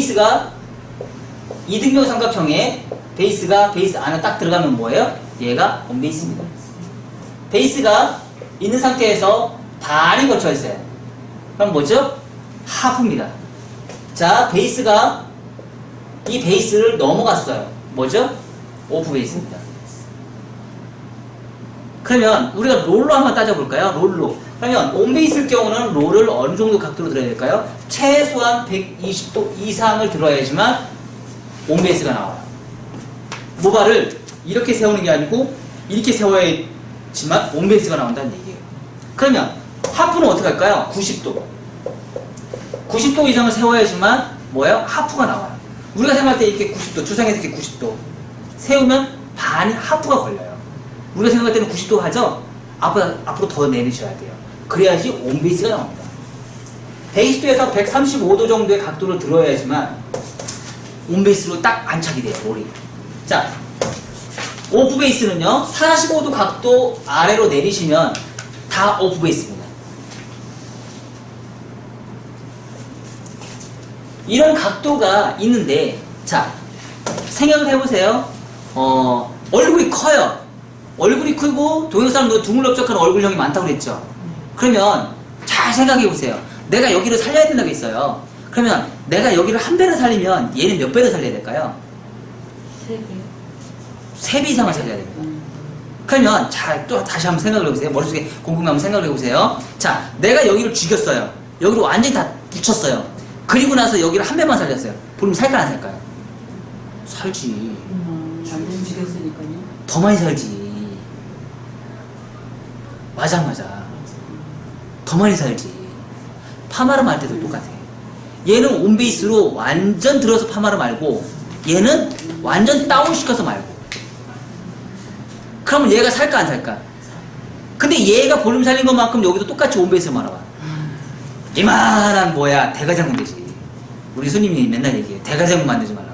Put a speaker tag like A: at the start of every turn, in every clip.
A: 베이스가 이등변 삼각형에 베이스가 베이스 안에 딱 들어가면 뭐예요? 얘가 온베이스입니다. 베이스가 있는 상태에서 반이 걸쳐 있어요. 그럼 뭐죠? 하프입니다. 자, 베이스가 이 베이스를 넘어갔어요. 뭐죠? 오프 베이스입니다. 그러면 우리가 롤로 한번 따져볼까요? 롤로. 그러면 온베이스일 경우는 롤을 어느 정도 각도로 들어야 될까요? 최소한 120도 이상을 들어야지만 온베이스가 나와요. 모발을 이렇게 세우는 게 아니고 이렇게 세워야지만 온베이스가 나온다는 얘기예요. 그러면 하프는 어떻게 할까요? 90도. 90도 이상을 세워야지만 뭐예요? 하프가 나와요. 우리가 생각할 때 이렇게 90도, 주상에서 이렇게 90도 세우면 반이 하프가 걸려요. 우리가 생각할 때는 90도 하죠? 앞으로, 앞으로 더 내리셔야 돼요. 그래야지 온베이스가 나옵니다. 120도에서 135도 정도의 각도를 들어야지만 온베이스로 딱 안착이 돼요, 롤이. 자, 오프 베이스는요, 45도 각도 아래로 내리시면 다 오프 베이스입니다. 이런 각도가 있는데, 자, 생각을 해보세요. 어, 얼굴이 커요. 얼굴이 크고 사람들 두물럭적한 얼굴형이 많다고 그랬죠. 그러면 잘 생각해 보세요. 내가 여기를 살려야 된다고 했어요. 그러면 내가 여기를 한 배를 살리면 얘는 몇 배를 살려야 될까요?
B: 세 개.
A: 세배 이상을 살려야 됩니다.
B: 음.
A: 그러면 자, 또 다시 한번 생각을 해보세요. 머릿속에 곰곰이 한번 생각을 해보세요. 자, 내가 여기를 죽였어요. 여기로 완전히 다 붙였어요. 그리고 나서 여기를 한 배만 살렸어요. 그럼 살까 안 살까요? 살지.
B: 음, 완전 죽였으니까요.
A: 더 많이 살지. 맞아, 맞아. 더 많이 살지. 파마를 말 때도 똑같아. 얘는 온베이스로 완전 들어서 파마를 말고, 얘는 완전 다운시켜서 말고. 그러면 얘가 살까 안 살까? 근데 얘가 볼륨 살린 것만큼 여기도 똑같이 온베이스 말아봐. 이만한 뭐야 대가장군 되지. 우리 손님이 맨날 얘기해. 대가장군 만들지 말라고.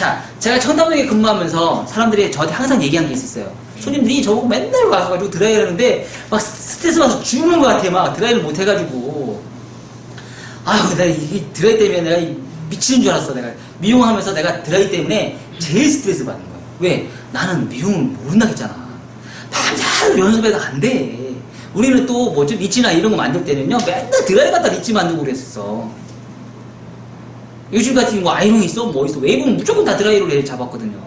A: 자, 제가 청담동에 근무하면서 사람들이 저한테 항상 얘기한 게 있었어요. 손님들이 저보고 맨날 와가지고 드라이를 하는데 막 스트레스 받아서 죽는 것 같아. 막 드라이를 못 해가지고. 아유, 내가 이게 드라이 때문에 내가 이 미치는 줄 알았어. 내가 미용하면서 내가 드라이 때문에 제일 스트레스 받는 거야. 왜? 나는 미용을 모른다 했잖아. 밤새도록 연습해도 안 돼. 우리는 또 뭐죠? 리치나 이런 거 만들 때는요. 맨날 드라이 갖다 리치 만들고 그랬었어. 요즘 같은 뭐 아이롱 있어? 뭐 있어? 외국은 무조건 다 드라이로 해 잡았거든요.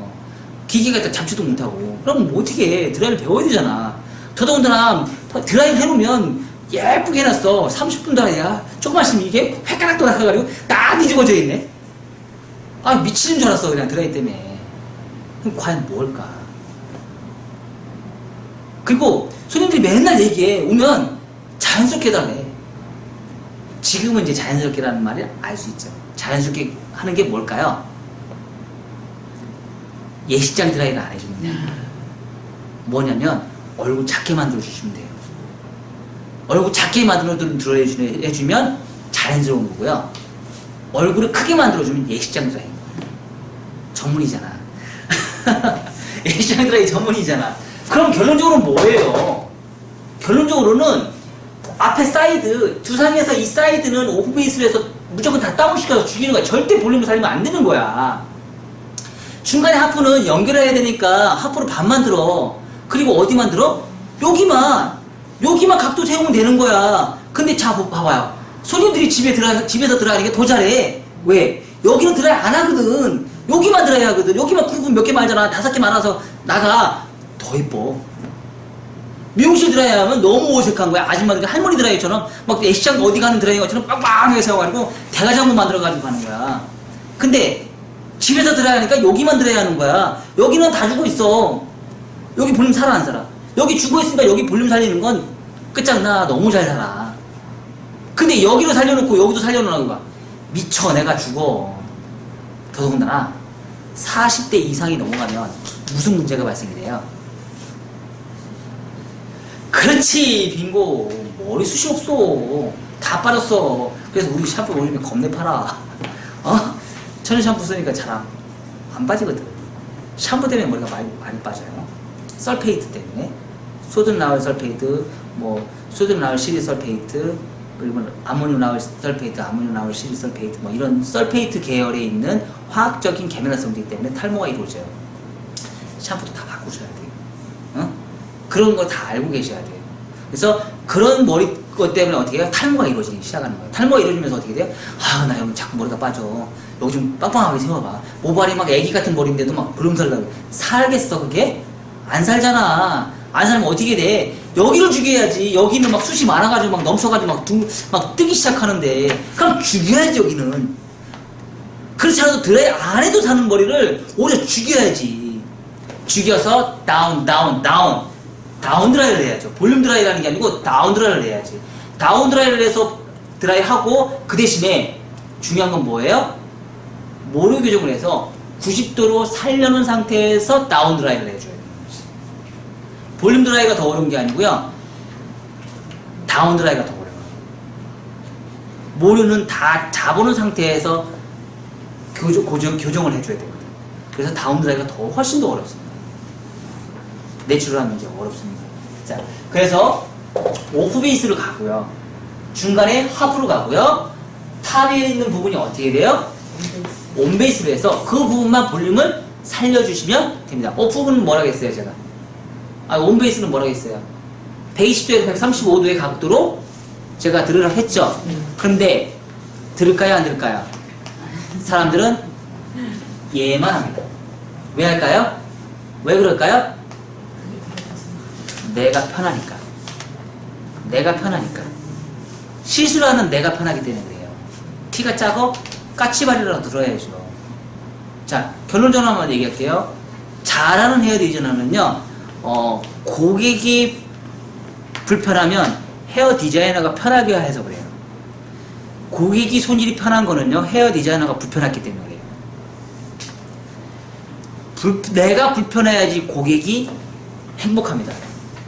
A: 기계가 다 잡지도 못하고. 그럼 뭐 어떻게 해? 드라이를 배워야 되잖아. 더더군다나 드라이를 해놓으면 예쁘게 해놨어. 30분 드라이야. 조금만 있으면 이게 획가락도 나가가지고 다 뒤집어져 있네. 아 미치는 줄 알았어 그냥 드라이 때문에. 그럼 과연 뭘까? 그리고 손님들이 맨날 얘기해. 오면 자연스럽게 해달래. 지금은 이제 자연스럽게라는 말을 알 수 있죠. 자연스럽게 하는 게 뭘까요? 예식장 드라이를 안 해줍니다. 뭐냐면 얼굴 작게 만들어 주시면 돼요. 얼굴 작게 만들어 주- 해주면 자연스러운 거고요. 얼굴을 크게 만들어 주면 예식장 드라이. 전문이잖아. 예식장 드라이 전문이잖아. 그럼 결론적으로 뭐예요? 결론적으로는 앞에 사이드, 두상에서 이 사이드는 오프베이스로 해서 무조건 다 다운시켜서 죽이는 거야. 절대 볼륨을 살리면 안 되는 거야. 중간에 하프는 연결해야 되니까 하프를 반만 들어. 그리고 어디 만 들어? 여기만. 여기만 각도 세우면 되는 거야. 근데 자, 봐- 봐봐요. 손님들이 집에 들어, 집에서 들어가는 게더 잘해. 왜? 여기는 드라이 안 하거든. 여기만 드라이 하거든. 여기만 그룹 몇개 말잖아. 다섯 개 말아서 나가. 더 이뻐. 미용실 드라이 하면 너무 어색한 거야. 아줌마들 할머니 드라이처럼 막 애시장 어디 가는 드라이 것처럼 빵빵하게 세워가지고 대가장군 만들어가지고 가는 거야. 근데 집에서 드라이 하니까 여기만 드라이 하는 거야. 여기는 다 죽어 있어. 여기 볼륨 살아 안 살아? 여기 죽어 있으니까 여기 볼륨 살리는 건 끝장나. 너무 잘 살아. 근데 여기로 살려놓고 여기도 살려놓으라고 봐. 미쳐 내가 죽어. 더더군다나 40대 이상이 넘어가면 무슨 문제가 발생이 돼요? 그렇지 빙고 머리숱이 없어 다 빠졌어 그래서 우리 샴푸 올리면 겁내 팔아 어? 천연 샴푸 쓰니까 잘안 안 빠지거든 샴푸 때문에 머리가 많이, 많이 빠져요 설페이트 때문에 소든 나올 설페이트 뭐 소든 나올 시리 설페이트 그리고 아모늄 라울 설페이트, 아모늄 라울 시리 설페이트 뭐 이런 설페이트 계열에 있는 화학적인 계면활성이기 때문에 탈모가 이루어져요. 샴푸도 다 바꾸셔야 돼요. 어? 그런 거 다 알고 계셔야 돼요. 그래서 그런 머리 것 때문에 어떻게 해요? 탈모가 이루어지기 시작하는 거예요. 탈모가 이루어지면서 어떻게 돼요? 아, 나 여기 자꾸 머리가 빠져. 여기 좀 빵빵하게 세워봐. 모발이 막 애기 같은 머리인데도 막 불음살나고. 살겠어, 그게? 안 살잖아. 안 살면 어떻게 돼? 여기를 죽여야지. 여기는 막 숱이 많아가지고 막 넘쳐가지고 막, 두, 막 뜨기 시작하는데. 그럼 죽여야지, 여기는. 그렇지 않아도 드라이 안에도 사는 머리를 오히려 죽여야지. 죽여서 다운, 다운, 다운. 다운 드라이를 해야죠. 볼륨 드라이라는 게 아니고 다운 드라이를 해야지. 다운 드라이를 해서 드라이 하고 그 대신에 중요한 건 뭐예요? 모류 교정을 해서 90도로 살려놓은 상태에서 다운 드라이를 해줘야 돼요. 볼륨 드라이가 더 어려운 게 아니고요. 다운 드라이가 더 어려워요. 모류는 다 잡아놓은 상태에서 교정, 고정, 교정을 해줘야 되거든요. 그래서 다운 드라이가 더 훨씬 더 어렵습니다. 내추럴한 이제 어렵습니다. 자, 그래서 오프 베이스로 가고요. 중간에 하프로 가고요. 탑에 있는 부분이 어떻게 돼요? 온 베이스로 해서 그 부분만 볼륨을 살려주시면 됩니다. 오프는 뭐라고 했어요, 제가? 아, 온 베이스는 뭐라고 했어요? 120도에서 135도의 각도로 제가 들으라 했죠. 그런데 들을까요, 안 들을까요? 사람들은 얘만 합니다. 왜 할까요? 왜 그럴까요? 내가 편하니까. 내가 편하니까. 실수를 하는 내가 편하기 때문에 그래요. 키가 작어? 까치발이라도 들어야죠. 자, 결론적으로 한번 얘기할게요. 잘하는 헤어 디자이너는요, 어, 고객이 불편하면 헤어 디자이너가 편하게 해서 그래요. 고객이 손질이 편한 거는요, 헤어 디자이너가 불편했기 때문에 그래요. 불- 내가 불편해야지 고객이 행복합니다.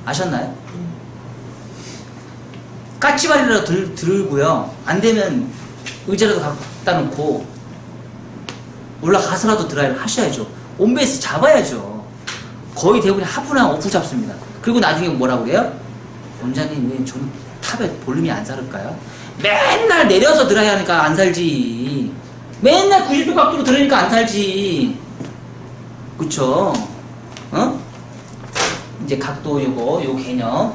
A: 아셨나요? 까치발이라도 들, 들고요. 안 되면 의자라도 갖다 놓고 올라가서라도 드라이를 하셔야죠. 온베이스 잡아야죠. 거의 대부분이 하프나 오프 잡습니다. 그리고 나중에 뭐라고 그래요? 원장님 왜좀 탑에 볼륨이 안 살을까요? 맨날 내려서 드라이 하니까 안 살지. 맨날 90도 각도로 들으니까 안 살지. 그쵸? 어? 이제 각도 요거, 요 개념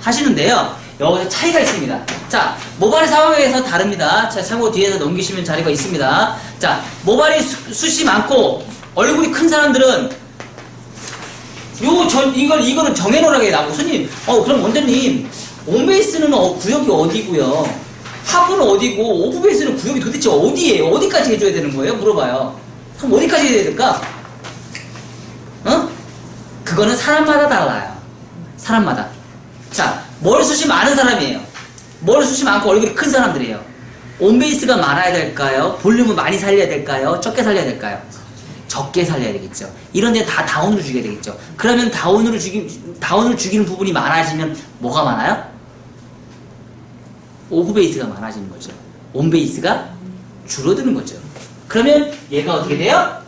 A: 하시는데요. 여기서 차이가 있습니다. 자, 모발의 상황에서 다릅니다. 자, 참고 뒤에서 넘기시면 자리가 있습니다. 자, 모발이 수- 숱이 많고 얼굴이 큰 사람들은 요, 전, 이걸, 이거는 정해놓으라게 나고, 손님, 어, 그럼 원장님, 온베이스는 어, 구역이 어디고요 하프는 어디고, 오프베이스는 구역이 도대체 어디예요? 어디까지 해줘야 되는 거예요? 물어봐요. 그럼 어디까지 해야 될까? 어? 그거는 사람마다 달라요. 사람마다. 자, 머리숱이 많은 사람이에요. 머리숱이 많고 얼굴이 큰 사람들이에요. 온베이스가 많아야 될까요? 볼륨을 많이 살려야 될까요? 적게 살려야 될까요? 적게 살려야 되겠죠. 이런 데 다 다운으로 죽여야 되겠죠. 그러면 다운으로 죽이, 다운으로 죽이는 부분이 많아지면 뭐가 많아요? 오브베이스가 많아지는 거죠. 온베이스가 줄어드는 거죠. 그러면 얘가 어떻게 돼요?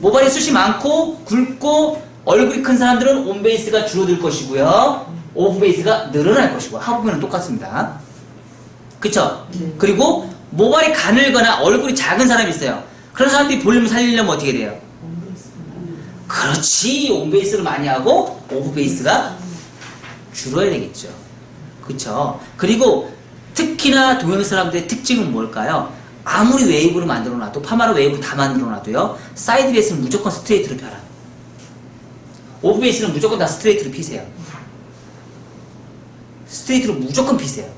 A: 모발이 숱이 많고 굵고 얼굴이 큰 사람들은 온베이스가 줄어들 것이고요. 오브베이스가 늘어날 것이고 하부면은 똑같습니다. 그쵸?
B: 네.
A: 그리고 모발이 가늘거나 얼굴이 작은 사람이 있어요. 그런 사람들이 볼륨을 살리려면 어떻게 돼요? 그렇지. 온베이스를 많이 하고 오브베이스가 줄어야 되겠죠. 그쵸? 그리고 특히나 동양 사람들의 특징은 뭘까요? 아무리 웨이브를 만들어 놔도 파마로 웨이브 다 만들어 놔도요. 사이드 베이스는 무조건 스트레이트로 펴라. 오브 베이스는 무조건 다 스트레이트로 피세요. 스트레이트로 무조건 피세요.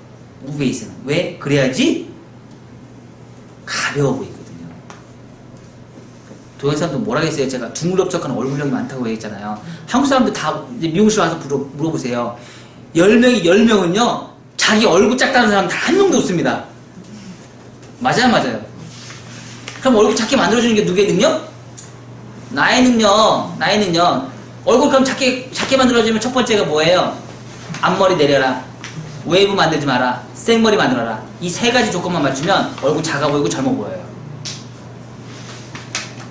A: 오브 베이스는. 왜? 그래야지 가벼워 보이거든요. 동양 사람들 뭐라 했어요? 제가 둥글럽적한 얼굴형이 많다고 얘기했잖아요. 한국 사람들 다 미용실 와서 물어, 물어보세요. 10명이 10명은요, 자기 얼굴 작다는 사람 단 한 명도 없습니다. 맞아요, 맞아요. 그럼 얼굴 작게 만들어주는 게 누구의 능력? 나의 능력, 나의 능력. 얼굴 그럼 작게, 작게 만들어주면 첫 번째가 뭐예요? 앞머리 내려라. 웨이브 만들지 마라. 생머리 만들어라. 이 세 가지 조건만 맞추면 얼굴 작아 보이고 젊어 보여요.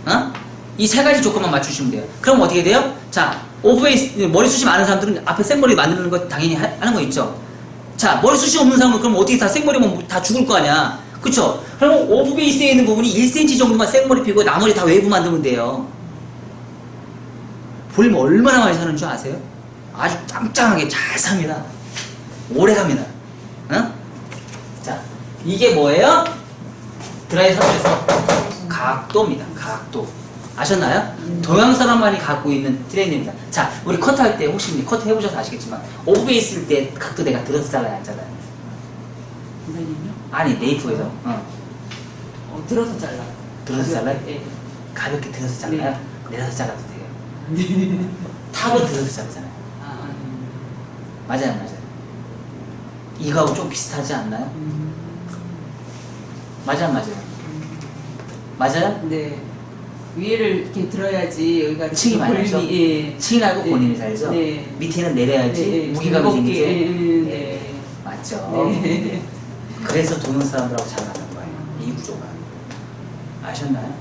A: 어? 이 세 가지 조건만 맞추시면 돼요. 그럼 어떻게 돼요? 자, 오브베이스, 머리숱이 많은 사람들은 앞에 생머리 만드는 거 당연히 하, 는 거 있죠. 자, 머리숱이 없는 사람은 그럼 어떻게 다 생머리면 다 죽을 거 아니야. 그쵸? 그럼 오브 베이스에 있는 부분이 1cm 정도만 생머리 피고 나머지 다 웨이브 만들면 돼요. 볼륨 얼마나 많이 사는 줄 아세요? 아주 짱짱하게 잘 삽니다. 오래 갑니다. 어? 자, 이게 뭐예요? 드라이 삽에서 각도입니다. 각도. 아셨나요? 동양 사람만이 갖고 있는 트렌드입니다. 자, 우리 커트할 때 혹시 커트 해보셔서 아시겠지만 오브베 있을 때 각도 내가 들어서 잘라야 하잖아요.
B: 선생님요?
A: 아니 네이프에서 어.
B: 어, 들어서 잘라.
A: 들어서 잘라요?
B: 예.
A: 가볍게 들어서 잘라요? 내려서 잘라도 돼요. 탑은 들어서 자르잖아요.
B: 아,
A: 맞아요, 맞아요. 이거하고 좀 비슷하지 않나요?
B: 음,
A: 맞아요, 맞아요. 맞아요?
B: 네. 위를 이렇게 들어야지 여기가
A: 층이 나죠?
B: 예.
A: 층이라고
B: 네.
A: 본인이 살죠?
B: 네.
A: 밑에는 내려야지
B: 네, 네.
A: 무게감이 생기죠?
B: 예, 예, 네.
A: 맞죠?
B: 네.
A: 그래서 동양 사람들하고 잘 맞는 거예요. 이 구조가. 아셨나요?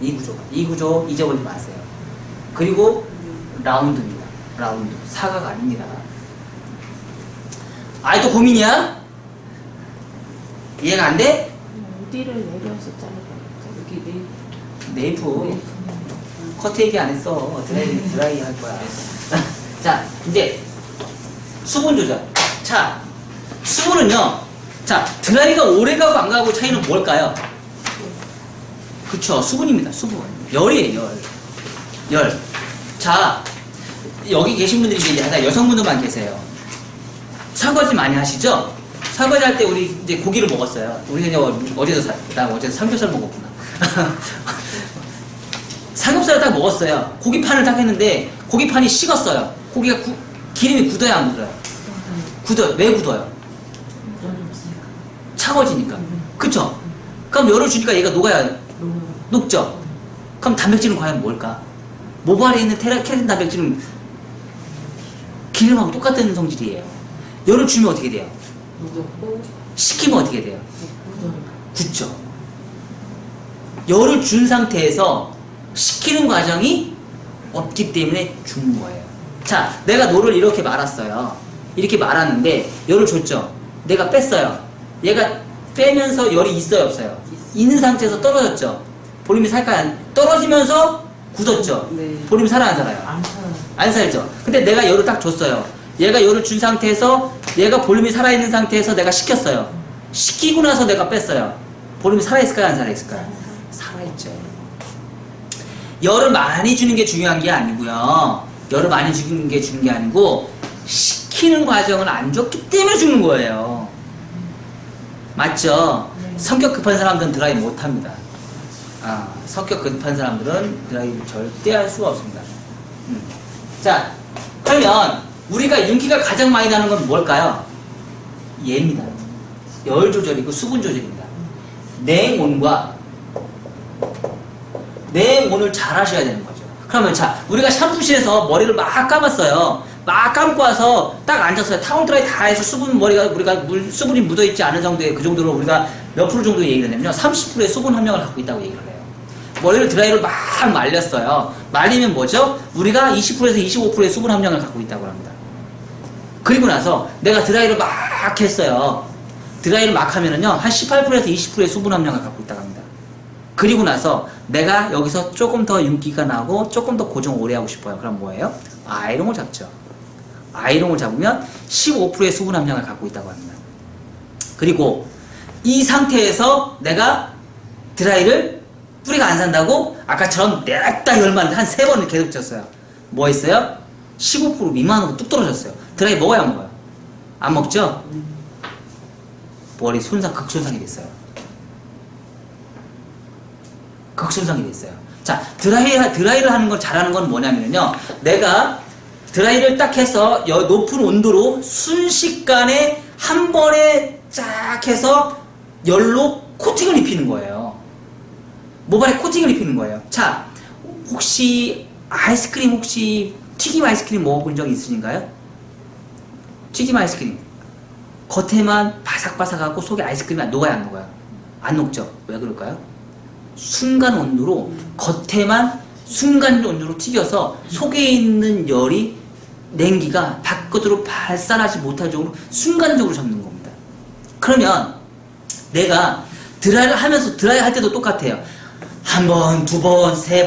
A: 이 구조가. 이 구조 잊어버리지 마세요. 그리고 라운드입니다. 라운드. 사각 아닙니다. 아이 또 고민이야? 이해가 안 돼?
C: 어디를 내려서 자르고
B: 여기 네.
A: 네이프.
B: 네.
A: 커트 얘기 안 했어. 드라이, 드라이 할 거야. 자, 이제 수분 조절. 자, 수분은요. 자, 드라이가 오래 가고 안 가고 차이는 뭘까요? 그쵸, 수분입니다. 수분. 열이에요, 열. 열. 자, 여기 계신 분들이 이제 다 여성분들만 계세요. 설거지 많이 하시죠? 설거지 할 때 우리 이제 고기를 먹었어요. 우리 이제 어제도 사, 나 어제 삼겹살 먹었구나. 삼겹살을 딱 먹었어요. 고기판을 딱 했는데 고기판이 식었어요. 고기가 구- 기름이 굳어야 안 굳어요? 굳어요. 왜 굳어요? 차가워지니까. 그쵸? 그럼 열을 주니까 얘가 녹아야 녹죠? 그럼 단백질은 과연 뭘까? 모발에 있는 테라, 케라틴 단백질은 기름하고 똑같은 성질이에요. 열을 주면 어떻게 돼요? 식히면 어떻게 돼요? 굳죠? 열을 준 상태에서 식히는 과정이 없기 때문에 죽는 거예요. 자, 내가 노를 이렇게 말았어요. 이렇게 말았는데 열을 줬죠. 내가 뺐어요. 얘가 빼면서 열이 있어요, 없어요? 있는 상태에서 떨어졌죠. 볼륨이? 안- 떨어지면서 굳었죠.
B: 네.
A: 볼륨이 살아 안 살아요?
B: 안 살아요.
A: 안 살죠. 근데 내가 열을 딱 줬어요. 얘가 열을 준 상태에서 얘가 볼륨이 살아있는 상태에서 내가 식혔어요. 식히고 나서 내가 뺐어요. 볼륨이 살아있을까요? 안 살아있을까요? 살아있죠. 열을 많이 주는 게 중요한 게 아니고요. 열을 많이 주는 게 중요한 게 아니고 식히는 과정을 안 줬기 때문에 죽는 거예요. 맞죠? 성격 급한 사람들은 드라이 못 합니다. 아, 성격 급한 사람들은 드라이를 절대 할 수가 없습니다. 음. 자, 그러면 우리가 윤기가 가장 많이 나는 건 뭘까요? 얘입니다. 열 조절이고 수분 조절입니다. 냉온과 냉온을 잘 하셔야 되는 거죠. 그러면 자, 우리가 샴푸실에서 머리를 막 감았어요. 막 감고 와서 딱 앉았어요. 타올 드라이 다 해서 수분 머리가 우리가 물 수분이 묻어 있지 않은 정도의 그 정도로 우리가 몇 프로 정도 얘기를 하냐면요. 30%의 수분 함량을 갖고 있다고 얘기를 해요. 머리를 드라이를 막 말렸어요. 말리면 뭐죠? 우리가 20%에서 25%의 수분 함량을 갖고 있다고 합니다. 그리고 나서 내가 드라이를 막 했어요. 드라이를 막 하면은요, 한 18%에서 20%의 수분 함량을 갖고 있다고 합니다. 그리고 나서 내가 여기서 조금 더 윤기가 나고 조금 더 고정 오래 하고 싶어요. 그럼 뭐예요? 아이롱을 잡죠. 아이롱을 잡으면 15%의 수분 함량을 갖고 있다고 합니다. 그리고 이 상태에서 내가 드라이를 뿌리가 안 산다고 아까처럼 냅다 열만 한 세 번을 계속 쳤어요. 뭐 했어요? 15% 미만으로 뚝 떨어졌어요. 드라이 먹어야 안 먹어요? 안 먹죠? 머리 손상, 극손상이 됐어요. 극손상이 됐어요. 자, 드라이, 드라이를 하는 걸 잘하는 건 뭐냐면요. 내가 드라이를 딱 해서 여- 높은 온도로 순식간에 한 번에 쫙 해서 열로 코팅을 입히는 거예요. 모발에 코팅을 입히는 거예요. 자, 혹시 아이스크림 혹시 튀김 아이스크림 먹어본 적 있으신가요? 튀김 아이스크림. 겉에만 바삭바삭하고 속에 아이스크림이 안 녹아요, 안 녹아요? 안 녹죠? 왜 그럴까요? 순간 온도로 겉에만 순간 온도로 튀겨서 속에 있는 열이 냉기가 밖 바깥으로 발산하지 못할 정도로 순간적으로 잡는 겁니다. 그러면 내가 드라이를 하면서 드라이 할 때도 똑같아요. 한 번, 두 번, 세 번.